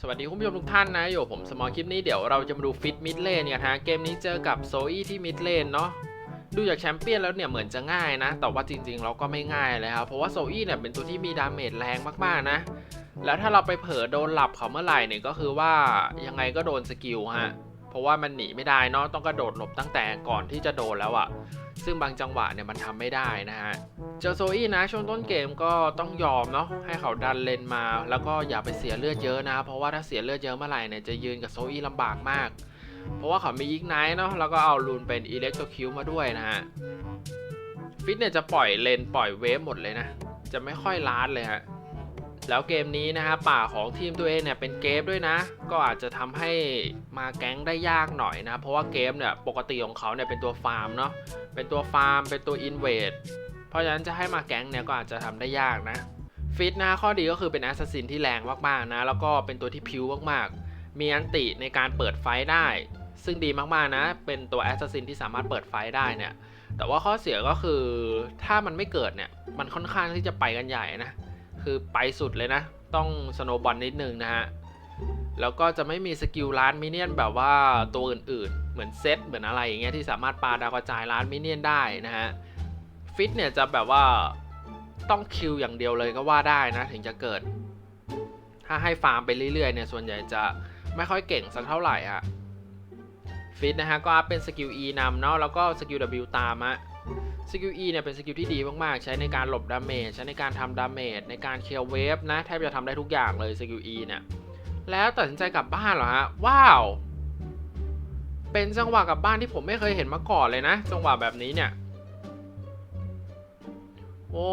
สวัสดีคุณผู้ชมทุกท่านนะอยู่ผมสมอลคลิปนี้เดี๋ยวเราจะมาดูฟิตมิดเลนกันฮะเกมนี้เจอกับโซอี้ที่มิดเลนเนาะดูจากแชมเปี้ยนแล้วเนี่ยเหมือนจะง่ายนะ แต่ว่าจริงๆเราก็ไม่ง่ายเลยครับเพราะว่าโซอี้เนี่ยเป็นตัวที่มีดาเมจแรงมากๆนะ แล้วถ้าเราไปเผลอโดนหลับเขาเมื่อไหร่เนี่ยก็คือว่ายังไงก็โดนสกิลฮะเพราะว่ามันหนีไม่ได้เนาะต้องกระโดดหลบตั้งแต่ก่อนที่จะโดนแล้วอะ ซึ่งบางจังหวะเนี่ยมันทำไม่ได้นะฮะ เจอโซอี้นะช่วงต้นเกมก็ต้องยอมเนาะให้เขาดันเลนมา แล้วก็อย่าไปเสียเลือดเยอะนะ เพราะว่าถ้าเสียเลือดเยอะเมื่อไหร่เนี่ยจะยืนกับโซอี้ลำบากมาก เพราะว่าเขามียิกไนท์เนาะแล้วก็เอาลูนเป็นอิเล็กโทรคิวมาด้วยนะฮะฟิตเนี่ยจะปล่อยเลนปล่อยเวฟหมดเลยนะ จะไม่ค่อยลาดเลยฮะ แล้วเกมนี้นะฮะป่าของทีมตัวเองเนี่ยเป็นเกมด้วยนะ ก็อาจจะทำให้มาแก๊งได้ยากหน่อยนะ เพราะว่าเกมเนี่ยปกติของเขาเนี่ยเป็นตัวฟาร์มเนาะเป็นตัวฟาร์ม เป็นตัวอินเวดเพราะฉะนั้นจะให้มาแก๊งเนี่ยก็อาจจะทำได้ยากนะฟิตนะข้อดีก็คือเป็นแอสซัสซินที่แรงมากๆนะ แล้วก็เป็นตัวที่พิวมากๆ มีอันติในการเปิดไฟได้ ซึ่งดีมากๆนะ เป็นตัวแอสซัสซินที่สามารถเปิดไฟได้เนี่ยแต่ว่าข้อเสียก็คือถ้ามันไม่เกิดเนี่ยมันค่อนข้างที่จะไปกันใหญ่นะ คือไปสุดเลยนะ ต้องสโนบอลนิดนึงนะฮะ แล้วก็จะไม่มีสกิลล้านมินเนี่ยนแบบว่าตัวอื่นๆ เหมือนเซตเหมือนอะไรอย่างเงี้ยที่สามารถปาดาวกระจายล้านมินเนี่ยนได้นะฮะ ฟิตเนี่ยจะแบบว่าต้องคิวอย่างเดียวเลยก็ว่าได้นะ ถึงจะเกิด ถ้าให้ฟาร์มไปเรื่อยๆเนี่ยส่วนใหญ่จะไม่ค่อยเก่งสักเท่าไหร่อะฟิตนะฮะก็อัพเป็นสกิล E นำเนาะแล้วก็สกิล W ตามอะ สกิล E เนี่ยเป็นสกิลที่ดีมากๆ ใช้ในการหลบดาเมจใช้ในการทำดาเมจในการเคลียร์เวฟนะแทบจะทำได้ทุกอย่างเลยสกิล E เนี่ยแล้วตัดสินใจกลับบ้านเหรอฮะว้าว เป็นจังหวะกลับบ้านที่ผมไม่เคยเห็นมาก่อนเลยนะ จังหวะแบบนี้เนี่ย โอ้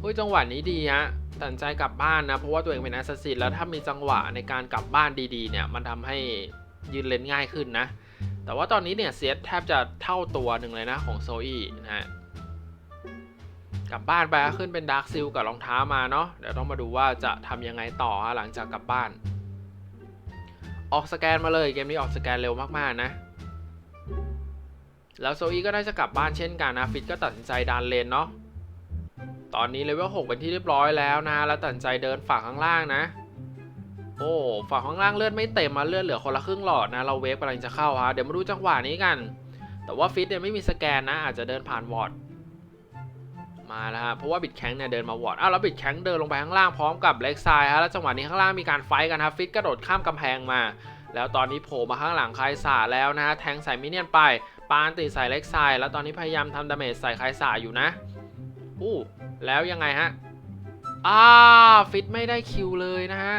เฮ้ยจังหวะนี้ดีฮะตัดสินใจกลับบ้านนะ เพราะว่าตัวเองเป็นแอสซัสซินแล้วถ้ามีจังหวะในการกลับบ้านดีๆ เนี่ย มันทำให้ยืนเลนง่ายขึ้นนะ แต่ว่าตอนนี้เนี่ยเซตแทบจะเท่าตัวหนึ่งเลยนะของโซอี้นะฮะกลับบ้านไปขึ้นเป็นดาร์คซิลกับรองเท้ามาเนาะเดี๋ยวต้องมาดูว่าจะทำยังไงต่อฮะหลังจากกลับบ้าน ออกสแกนมาเลยเกมนี้ออกสแกนเร็วมากๆนะ แล้วโซอีก็ได้จะกลับบ้านเช่นกันนะฟิตก็ตัดสินใจดันเลนเนาะตอนนี้เลเวล6เป็นที่เรียบร้อยแล้วนะ แล้วตัดสินใจเดินฝั่งข้างล่างนะ โอ้ฝั่งข้างล่างเลือดไม่เต็มมาเลือดเหลือคนละครึ่งหลอดนะ เราเวฟกำลังจะเข้าฮะเดี๋ยวมาดูจังหวะนี้กัน แต่ว่าฟิตเนี่ยไม่มีสแกนนะ อาจจะเดินผ่านวอร์ดมาแล้วฮะเพราะว่าบิดแข็งเนี่ยเดินมาวอร์ดอ้าวแล้วบิดแข็งเดินลงไปข้างล่างพร้อมกับเล็กไซด์ฮะแล้วจังหวะนี้ข้างล่างมีการไฟท์กันฮะฟิตกระโดดข้ามกำแพงมา แล้วตอนนี้โผล่มาข้างหลังไคสาแล้วนะฮะแทงใส่มินเนี่ยนไปปานติใส่เล็กไซด์แล้วตอนนี้พยายามทำดาเมจใส่ไคสาอยู่นะอู้แล้วยังไงฮะอ้าฟิตไม่ได้คิวเลยนะฮะ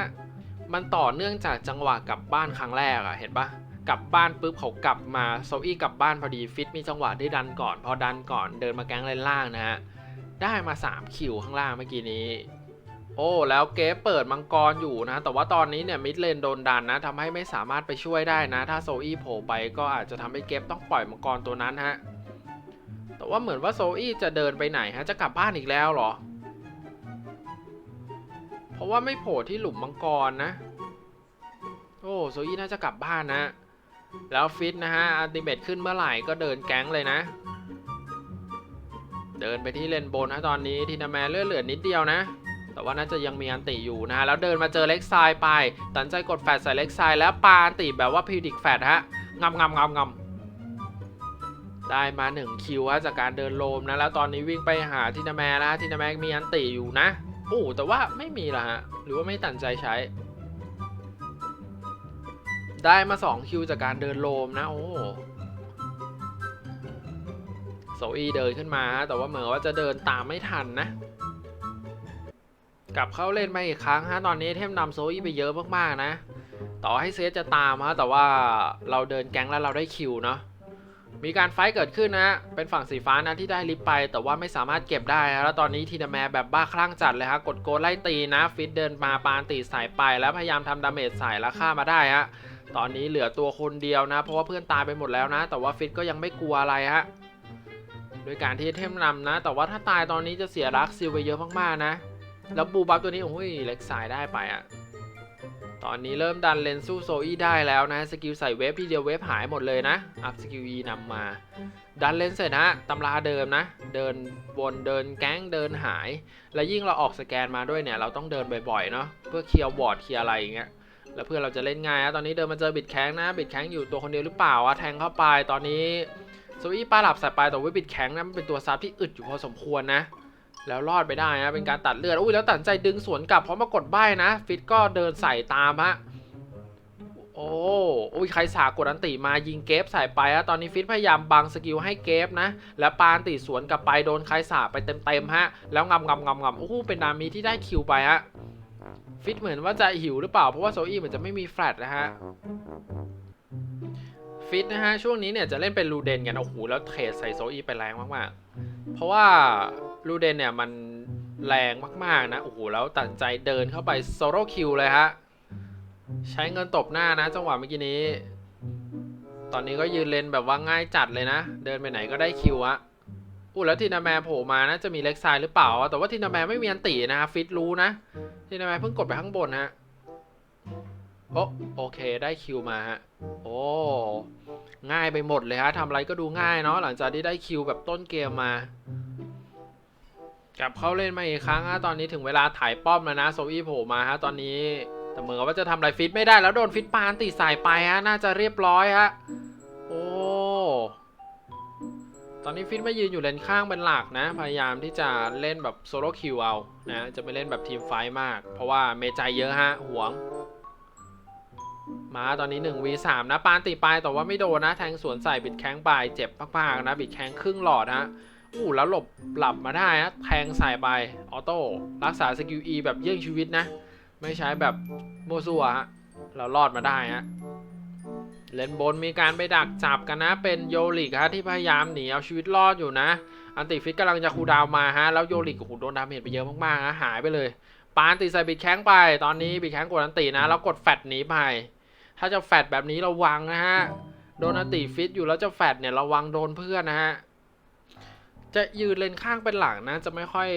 มันต่อเนื่องจากจังหวะกลับบ้านครั้งแรกอะเห็นปะกลับบ้านปุ๊บเขากลับมาโซอี้กลับบ้านพอดีฟิตมีจังหวะได้ดันก่อน พอดันก่อนเดินมาแก๊งเลนล่างนะฮะได้มา 3 คิวข้างล่างเมื่อกี้นี้ โอ้แล้วเกฟเปิดมังกรอยู่นะ แต่ว่าตอนนี้เนี่ยมิดเลนโดนดันนะทำให้ไม่สามารถไปช่วยได้นะ ถ้าโซอี้โผล่ไปก็อาจจะทำให้เกฟต้องปล่อยมังกรตัวนั้นฮะแต่ว่าเหมือนว่าโซอี้จะเดินไปไหนฮะจะกลับบ้านอีกแล้วเหรอ เพราะว่าไม่โผล่ที่หลุมมังกรนะ โอ้โซอี้น่าจะกลับบ้านนะ แล้วฟิตนะฮะอัลติเมตขึ้นเมื่อไหร่ก็เดินแก๊งเลยนะ เดินไปที่เลนบนนะตอนนี้ทีนาแมนเลือดเหลือนิดเดียวนะ แต่ว่าน่าจะยังมีอันติอยู่นะแล้วเดินมาเจอเล็กไซด์ไป ตัดใจกดแฟดใส่เล็กไซด์แล้วปาอันติแบบว่าพิวดิกแฟดฮะงำงำงำงำได้มา1คิวฮะจากการเดินโลมนะแล้วตอนนี้วิ่งไปหาทีนาแมนแล้วทีนาแมนมีอันติอยู่นะ โอ้แต่ว่าไม่มีละฮะ หรือว่าไม่ตัดใจใช้ ได้มา 2 คิวจากการเดินโลมนะ โอ้โซอีเดินขึ้นมาฮะแต่ว่าเหมือนว่าจะเดินตามไม่ทันนะ กลับเข้าเล่นมาอีกครั้งฮะ ตอนนี้เทมนำโซอีไปเยอะมากๆนะ ต่อให้เซตจะตามฮะ แต่ว่าเราเดินแก๊งแล้วเราได้คิวเนาะ มีการไฟ์เกิดขึ้นนะเป็นฝั่งสีฟ้านะที่ได้ลิฟไป แต่ว่าไม่สามารถเก็บได้ฮะแล้วตอนนี้ทีนาแมร์แบบบ้าคลั่งจัดเลยฮะ กดโกนไล่ตีนะ ฟิตเดินมาปานตีใส่ไป แล้วพยายามทำดาเมจใส่แล้วฆ่ามาได้ฮะ ตอนนี้เหลือตัวคนเดียวนะ เพราะว่าเพื่อนตายไปหมดแล้วนะ แต่ว่าฟิตก็ยังไม่กลัวอะไรฮะโดยการที่เทมนำนะ แต่ว่าถ้าตายตอนนี้จะเสียรักซิลไปเยอะมากๆนะ แล้วบูบัฟตัวนี้โอ้ยเล็กสายได้ไปอะ ตอนนี้เริ่มดันเลนสู้โซอี้ได้แล้วนะสกิลใส่เวฟทีเดียวเวฟหายหมดเลยนะ อัพสกิล E นำมา ดันเลนเสร็จฮะตำราเดิมนะ เดินวนเดินแก๊งเดินหาย และยิ่งเราออกสแกนมาด้วยเนี่ย เราต้องเดินบ่อยๆเนาะเพื่อเคลียร์วอร์ดเคลียร์อะไรอย่างเงี้ยแล้วเพื่อเราจะเล่นง่ายนะตอนนี้เดินมาเจอบิดแข้งนะ บิดแข้งอยู่ตัวคนเดียวหรือเปล่าวะแทงเข้าไปตอนนี้โซอี้ป้าหลับใส่ไปแต่ว่าบิดแข้งนะมันเป็นตัวซับที่อึดอยู่พอสมควรนะ แล้วรอดไปได้นะเป็นการตัดเลือดอุ้ยแล้วตัดสินใจดึงสวนกลับเพราะมากดใบ้นะ ฟิตก็เดินใส่ตามฮะโอ้อุ้ยใครสากดอันติมายิงเกฟใส่ไปฮะตอนนี้ฟิตพยายามบังสกิลให้เกฟนะ แล้วปาอันติสวนกลับไปโดนใครสาไปเต็มๆฮะ แล้วงำงำงำงำโอ้โหเป็นนามีที่ได้คิวไปฮะฟิตเหมือนว่าจะหิวหรือเปล่าเพราะว่าโซอี้เหมือนจะไม่มีแฟลตนะฮะฟิตนะฮะช่วงนี้เนี่ยจะเล่นเป็นลูเดนกันโอ้โหแล้วเทรดใส่โซอี้ไปแรงมากๆเพราะว่า ลูเดนเนี่ยมันแรงมากๆนะ โอ้โห แล้วตัดใจเดินเข้าไปโซโลคิวเลยฮะ ใช้เงินตบหน้านะ จังหวะเมื่อกี้นี้ ตอนนี้ก็ยืนเลนแบบว่าง่ายจัดเลยนะ เดินไปไหนก็ได้คิวอะอู้แล้วทีนาแมโผล่มานะจะมีเล็กไซด์หรือเปล่า แต่ว่าทีนาแมไม่มีอันตีนะฟิตรู้นะ ทีนาแมเพิ่งกดไปข้างบนฮะโอ้โอเคได้คิวมาฮะ โอ้ง่ายไปหมดเลยฮะทำอะไรก็ดูง่ายเนาะหลังจากที่ได้คิวแบบต้นเกมมา กลับเข้าเล่นมาอีกครั้งฮะตอนนี้ถึงเวลาถ่ายป้อมแล้วนะโซอี้โผล่มาฮะตอนนี้แต่เหมือนกับว่าจะทำอะไรฟิตไม่ได้แล้วโดนฟิตปานตีสายไปฮะน่าจะเรียบร้อยฮะโอ้ตอนนี้ฟิตไมายืนอยู่เลนข้างเป็นหลักนะ พยายามที่จะเล่นแบบโซโล่คิวเอานะจะไม่เล่นแบบทีมไฟมาก เพราะว่าเมใจเยอะฮะห่วง มาตอนนี้ 1 v 3 นะปานตีไปแต่ว่าไม่โดนนะ แทงสวนใส่บิดแข้งไปเจ็บมากๆนะ บิดแข้งครึ่งหลอดฮะ อู้แล้วหลบหลับมาได้นะแทงใส่ไป ออโต้ รักษาสกิล E แบบเยี่ยงชีวิตนะ ไม่ใช้แบบโมซัวฮะ เรารอดมาได้ฮะ เลนบนมีการไปดักจับกันนะ เป็นโยลิกฮะที่พยายามหนีเอาชีวิตรอดอยู่นะ อันติฟิตกำลังจะคูดาวมาฮะ แล้วโยลิกโอ้โหโดนดาเมจไปเยอะมากๆฮะ หายไปเลย ปานตีใส่บิดแข้งไป ตอนนี้บิดแข้งกดอันตินะ แล้วกดแฟดหนีไป ถ้าจะแฟดแบบนี้ระวังนะฮะ โดนอันติฟิตอยู่แล้วจะแฟดเนี่ยระวังโดนเพื่อนนะฮะ จะยืนเลนข้างเป็นหลังนะ จะไม่ค่อย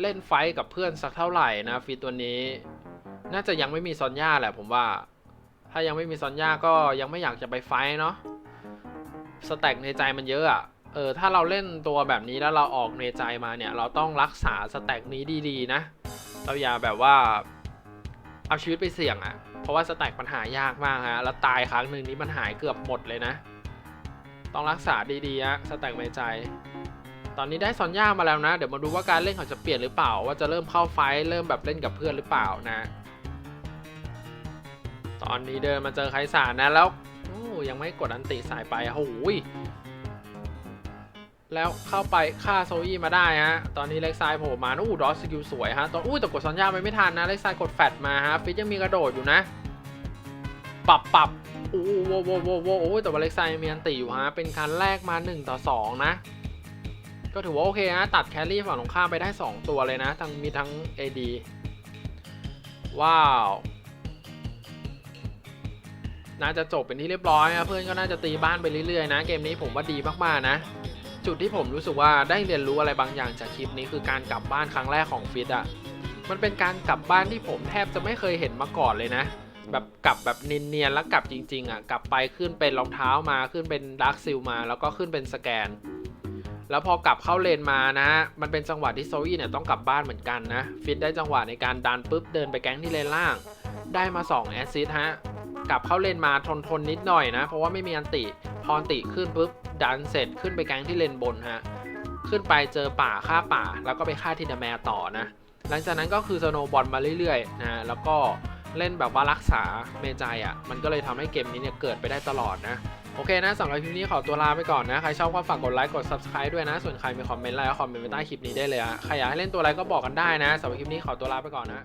เล่นไฟท์กับเพื่อนสักเท่าไหร่นะฟิตตัวนี้ น่าจะยังไม่มีซอนย่าแหละผมว่า ถ้ายังไม่มีซอนย่าก็ยังไม่อยากจะไปไฟท์เนาะสแต็กในใจมันเยอะอะเออถ้าเราเล่นตัวแบบนี้แล้วเราออกในใจมาเนี่ย เราต้องรักษาสแต็กนี้ดีๆนะ เราอย่าแบบว่า เอาชีวิตไปเสี่ยงอะ่ะ เพราะว่าสแต็กมันหายากมากฮะ แล้วตายครั้งหนึ่งนี้มันหายเกือบหมดเลยนะ ต้องรักษาดีๆฮะสแต็กในใจ ตอนนี้ได้ซอนย่ามาแล้วนะ เดี๋ยวมาดูว่าการเล่นเขาจะเปลี่ยนหรือเปล่า ว่าจะเริ่มเข้าไฟท์เริ่มแบบเล่นกับเพื่อนหรือเปล่านะ ตอนนี้เดินมาเจอไคสารนะแล้วโอ้ยังไม่กดอันติสายไปโอ้ยแล้วเข้าไปฆ่าโซอี้มาได้ฮะ ตอนนี้เล็กซ้ายโผล่มาอู้ดอสกิลสวยฮะ ตอนอู้แต่กดซอนย่าไปไม่ทันนะเล็กซ้ายกดแฟดมาฮะ ฟิตยังมีกระโดดอยู่นะ ปรับปรับโอ้โว้โว้โว้โว้โอ้ยแต่ว่าเล็กซ้ายมีอันติอยู่ฮะ เป็นการแลกมา1ต่อ2นะ ก็ถือว่าโอเคฮะตัดแครี่ฝั่งตรงข้ามไปได้ 2 ตัวเลยนะ ทั้งมีทั้ง AD ว้าว น่าจะจบเป็นที่เรียบร้อยนะเพื่อนก็น่าจะตีบ้านไปเรื่อยๆนะ เกมนี้ผมว่าดีมากๆนะ จุดที่ผมรู้สึกว่าได้เรียนรู้อะไรบางอย่างจากคลิปนี้คือการกลับบ้านครั้งแรกของฟิตอะ่ะมันเป็นการกลับบ้านที่ผมแทบจะไม่เคยเห็นมาก่อนเลยนะ แบบกลับแบบเนียนๆแล้วกลับจริง ๆอะ่ะกลับไปขึ้นเป็นรองเท้ามาขึ้นเป็นดาร์คซิลมา แล้วก็ขึ้นเป็นสแกน แล้วพอกลับเข้าเลนมานะฮะมันเป็นจังหวะที่โซอี้เนี่ยต้องกลับบ้านเหมือนกันนะ ฟิตได้จังหวะในการดันปุ๊บเดินไปแก๊งที่เลนล่าง ได้มา2แอสซิสต์ฮะ กลับเข้าเลนมาทนทนนิดหน่อยนะ เพราะว่าไม่มีอันติ พออันติขึ้นปุ๊บดันเสร็จขึ้นไปแก๊งที่เลนบนฮะ ขึ้นไปเจอป่าฆ่าป่า แล้วก็ไปฆ่าทินาแมร์ต่อนะ หลังจากนั้นก็คือสโนบอลมาเรื่อยๆนะแล้วก็เล่นแบบว่ารักษาเมใจอะ่ะ มันก็เลยทำให้เกมนี้เนี่ยเกิดไปได้ตลอดนะ โอเคนะสำหรับคลิปนี้ขอตัวลาไปก่อนนะ ใครชอบก็ฝากกดไลค์กด subscribe ด้วยนะ ส่วนใครมีคอมเมนต์อะไรก็คอมเมนต์ไว้ใต้คลิปนี้ได้เลยอะใครอยากให้เล่นตัวอะไรก็บอกกันได้นะสำหรับคลิปนี้ขอตัวลาไปก่อนนะ